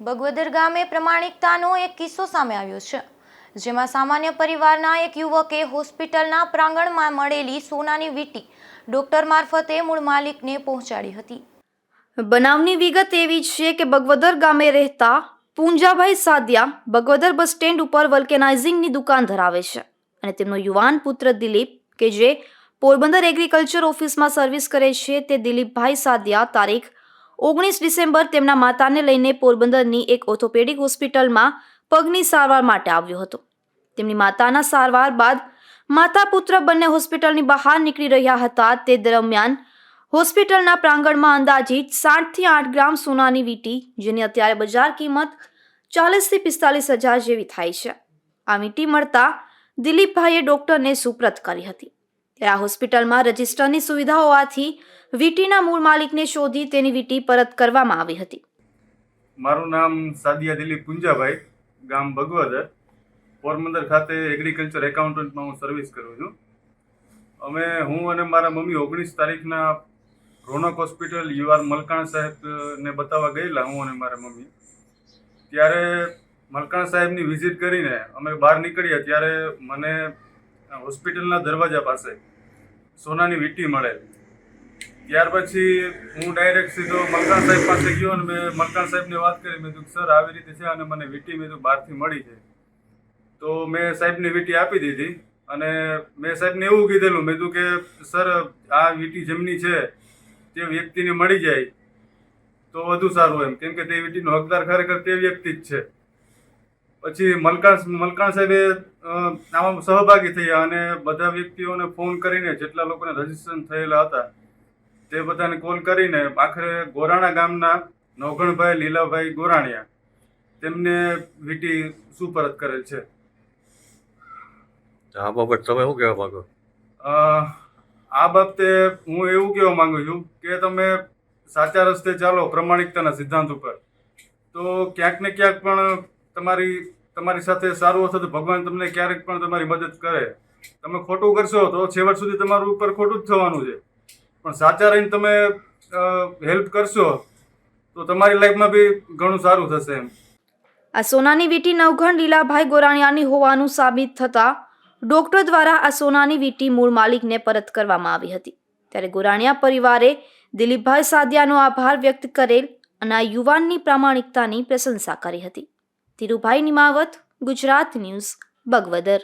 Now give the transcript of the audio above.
બગવદર ગામે પ્રમાણિકતાનો એક કિસ્સો સામે આવ્યો છે, જેમાં સામાન્ય પરિવારના એક યુવકે હોસ્પિટલના પ્રાંગણમાં મળેલી સોનાની વીંટી ડોક્ટર મારફતે મૂળ માલિકને પહોંચાડી હતી. બનાવની વિગત એવી છે કે બગવદર ગામે રહેતા પૂંજાભાઈ સાદિયા બગવદર બસ સ્ટેન્ડ ઉપર વલ્કેનાઇઝિંગની દુકાન ધરાવે છે અને તેમનો યુવાન પુત્ર દિલીપ, કે જે પોરબંદર એગ્રીકલ્ચર ઓફિસમાં સર્વિસ કરે છે તે દિલીપભાઈ સાદિયા તારીખ ઓગણીસ ડિસેમ્બર તેમના માતાને લઈને પોરબંદરની એક ઓર્થોપેડિક હોસ્પિટલમાં પગની સારવાર માટે આવ્યો હતો. તેમની માતાના સારવાર બાદ માતા પુત્ર બંને હોસ્પિટલની બહાર નીકળી રહ્યા હતા. તે દરમિયાન હોસ્પિટલના પ્રાંગણમાં અંદાજિત સાઠથી આઠ ગ્રામ સોનાની વીંટી, જેની અત્યારે બજાર કિંમત ચાલીસથી પિસ્તાલીસ હજાર જેવી થાય છે. આ વીંટી મળતા દિલીપભાઈએ ડોક્ટરને સુપ્રત કરી હતી. ત્યારે આ હોસ્પિટલમાં રજિસ્ટરની સુવિધા હોવાથી વીંટીના મૂળ માલિકને શોધી તેની વીંટી પરત કરવામાં આવી હતી. મારું નામ સાદિયા દિલીપ પુંજાભાઈ ગામ ભગવદર. પોરબંદર ખાતે એગ્રીકલ્ચર એકાઉન્ટન્ટમાં હું સર્વિસ કરું છું. અમે, હું અને મારા મમ્મી ઓગણીસ તારીખના રોનક હોસ્પિટલ યુઆર મલકાણ સાહેબને બતાવવા ગયેલા હું અને મારા મમ્મી. ત્યારે મલકાણ સાહેબની વિઝિટ કરીને અમે બહાર નીકળ્યા ત્યારે મને હોસ્પિટલના દરવાજા પાસે સોનાની વીંટી મળેલ. ત્યાર પછી હું ડાયરેક્ટ સીધો મલકાણ સાહેબ પાસે ગયો અને મેં મલકાણ સાહેબને વાત કરી. મેં કીધું, સર, આવી રીતે છે અને મને વીટી મેં કીધું, બહારથી મળી છે. તો મેં સાહેબને વીટી આપી દીધી અને મેં સાહેબને એવું કીધેલું. મેં કીધું કે, સર, આ વીટી જેમની છે, તે વ્યક્તિને મળી જાય તો વધુ સારું એમ. કેમ કે તે વીટીનો હકદાર ખરેખર તે વ્યક્તિ જ છે. પછી મલકાણ મલકાણ સાહેબે આમાં સહભાગી થયા અને બધા વ્યક્તિઓને ફોન કરીને જેટલા લોકોને રજીસ્ટ્રેશન થયેલા હતા તે બધાને કોલ કરીને આખરે ગોરાણા ગામના નવઘણભાઈ લીલાભાઈ ગોરાણીયા તેમને વીટી સુપરત કરેલ છે. આ બાબત તમે શું કહેવા માંગો? આ બાબતે હું એવું કહેવા માંગુ છું કે તમે સાચા રસ્તે ચાલો પ્રમાણિકતાના સિદ્ધાંત ઉપર. તો ક્યાંક ને ક્યાંક પણ તમારી તમારી સાથે સારું હશે તો ભગવાન તમને ક્યારેક પણ તમારી મદદ કરે. તમે ખોટું કરશો તો છેવટ સુધી તમારું ઉપર ખોટું જ થવાનું છે. પણ સાચા રહીને તમે હેલ્પ કરશો, તો તમારી લાઈફમાં બી ઘણું સારું થશે એમ. આ સોનાની વીટી નવઘણ લીલાભાઈ ગોરાણિયાની હોવાનું સાબિત થતા ડોક્ટર દ્વારા આ સોનાની વીટી મૂળ માલિકને પરત કરવામાં આવી હતી. ત્યારે ગોરાણિયા પરિવારે દિલીપભાઈ સાદિયાનો આભાર વ્યક્ત કરેલ અને આ યુવાનની પ્રામાણિકતાની પ્રશંસા કરી હતી. ધીરુભાઈ નિમાવત, ગુજરાત ન્યૂઝ, બગવદર.